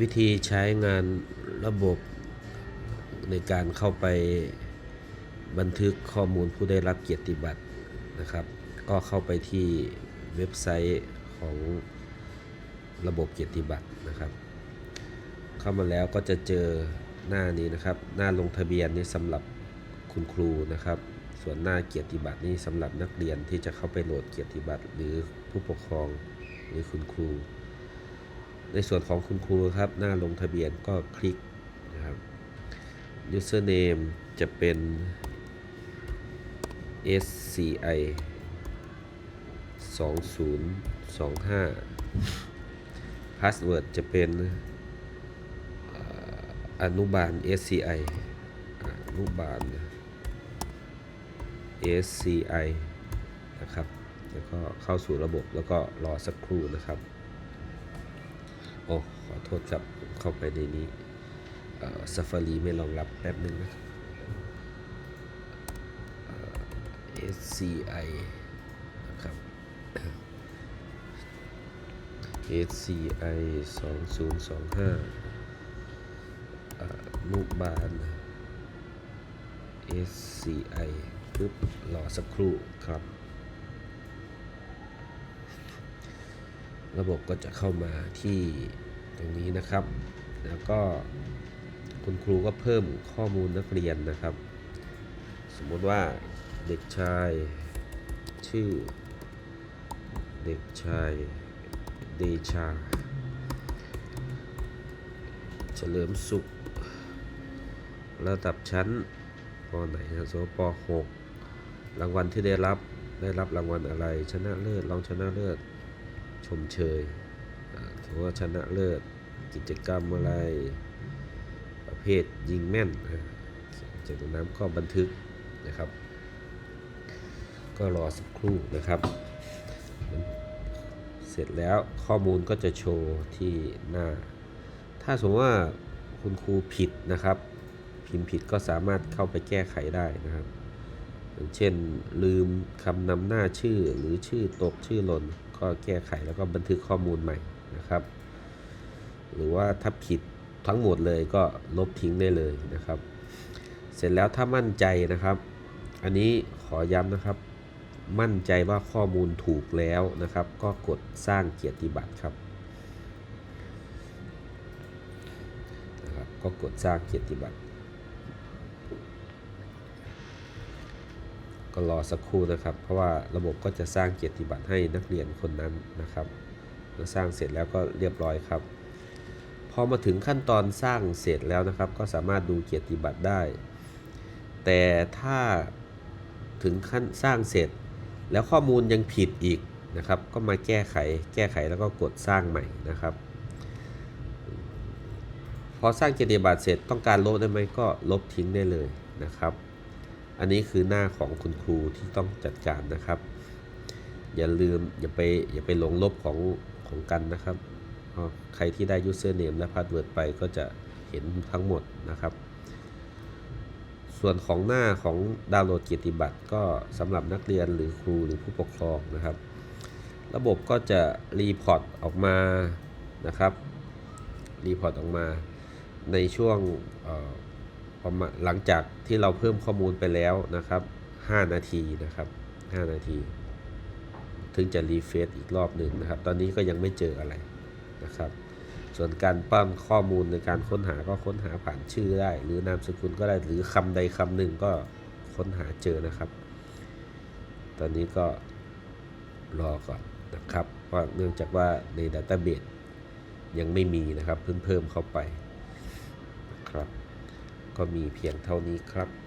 วิธีใช้งานระบบในการเข้าไปบันทึกข้อมูลผู้ได้รับเกียรติบัตรนะครับ ก็เข้าไปที่เว็บไซต์ของระบบเกียรติบัตรนะครับ เข้ามาแล้วก็จะเจอหน้านี้นะครับ หน้าลงทะเบียนนี่สำหรับคุณครูนะครับ ส่วนหน้าเกียรติบัตรนี่สำหรับนักเรียนที่จะเข้าไปโหลดเกียรติบัตรหรือผู้ปกครองหรือคุณครู ในส่วนของคุณครูครับ หน้าลงทะเบียนก็คลิกนะครับ username จะเป็น sci 2025 password จะเป็นอนุบาล sci อนุบาล sci นะครับ แล้วก็เข้าสู่ระบบแล้วก็รอสักครู่นะครับ โอ้ขอโทษครับเข้าไปในนี้ซัฟฟารีไม่รองรับแป๊บนึงนะครับ SCI นะครับ SCI 2025อ่านุบาล SCI ปึ๊บรอสักครู่ครับ ระบบก็จะเข้ามาที่ตรงนี้นะครับ แล้วก็คุณครูก็เพิ่มข้อมูลนักเรียนนะครับ สมมติว่าเด็กชาย ชื่อ เด็กชายเดชา เฉลิมสุข ระดับชั้นปไหนนะโซป6รางวัลที่ได้รับได้รับรางวัลอะไร ชนะเลิศรองชนะเลิศ ชมเชยอ่าถือว่าชนะเลิศกิจกรรมอะไร ประเภทยิงแม่นอ่าจากนั้นก็บันทึกนะครับ ก็รอสักครู่นะครับ เสร็จแล้วข้อมูลก็จะโชว์ที่หน้า ถ้าสมมติว่าคุณครูผิดนะครับ พิมพ์ผิดก็สามารถเข้าไปแก้ไขได้นะครับ เช่นลืมคำนำหน้าชื่อหรือชื่อตกชื่อหล่น ก็แก้ไขแล้วก็บันทึกข้อมูลใหม่นะครับ หรือว่าถ้าผิดทั้งหมดเลยก็ลบทิ้งได้เลยนะครับ เสร็จแล้วถ้ามั่นใจนะครับ อันนี้ขอย้ำนะครับ มั่นใจว่าข้อมูลถูกแล้วนะครับ ก็กดสร้างเกียรติบัตรครับนะครับ ก็กดสร้างเกียรติบัตร ก็รอสักครู่นะครับ เพราะว่าระบบก็จะสร้างเกียรติบัตรให้นักเรียนคนนั้นนะครับเมื่อสร้างเสร็จแล้วก็เรียบร้อยครับ พอมาถึงขั้นตอนสร้างเสร็จแล้วนะครับ ก็สามารถดูเกียรติบัตรได้ แต่ถ้าถึงขั้นสร้างเสร็จ แล้วข้อมูลยังผิดอีกนะครับ ก็มาแก้ไข แก้ไขแล้วก็กดสร้างใหม่นะครับ พอสร้างเกียรติบัตรเสร็จต้องการลบได้ไหมก็ลบทิ้งได้เลยนะครับ อันนี้คือหน้าของคุณครูที่ต้องจัดการนะครับ อย่าลืมอย่าไปอย่าไปหลงลบของของกันนะครับใครที่ได้ username และ password ไปก็จะเห็นทั้งหมดนะครับ ส่วนของหน้าของดาวน์โหลดเกียรติบัตรก็สำหรับนักเรียนหรือครูหรือผู้ปกครองนะครับ ระบบก็จะรีพอร์ตออกมานะครับรีพอร์ตออกมาในช่วง ประมาณหลังจากที่เราเพิ่มข้อมูลไปแล้วนะครับ 5 นาทีนะครับ 5 นาที ถึงจะรีเฟซอีกรอบหนึ่งนะครับ ตอนนี้ก็ยังไม่เจออะไรนะครับ ส่วนการปั้มข้อมูลในการค้นหาก็ค้นหาผ่านชื่อได้ หรือนามสกุลก็ได้หรือคำใดคำหนึ่งก็ค้นหาเจอนะครับ ตอนนี้ก็รอก่อนนะครับ เพราะเนื่องจากว่าในดัตต้าเบสยังไม่มีนะครับ เพิ่งเพิ่มเข้าไป ก็มีเพียงเท่านี้ครับ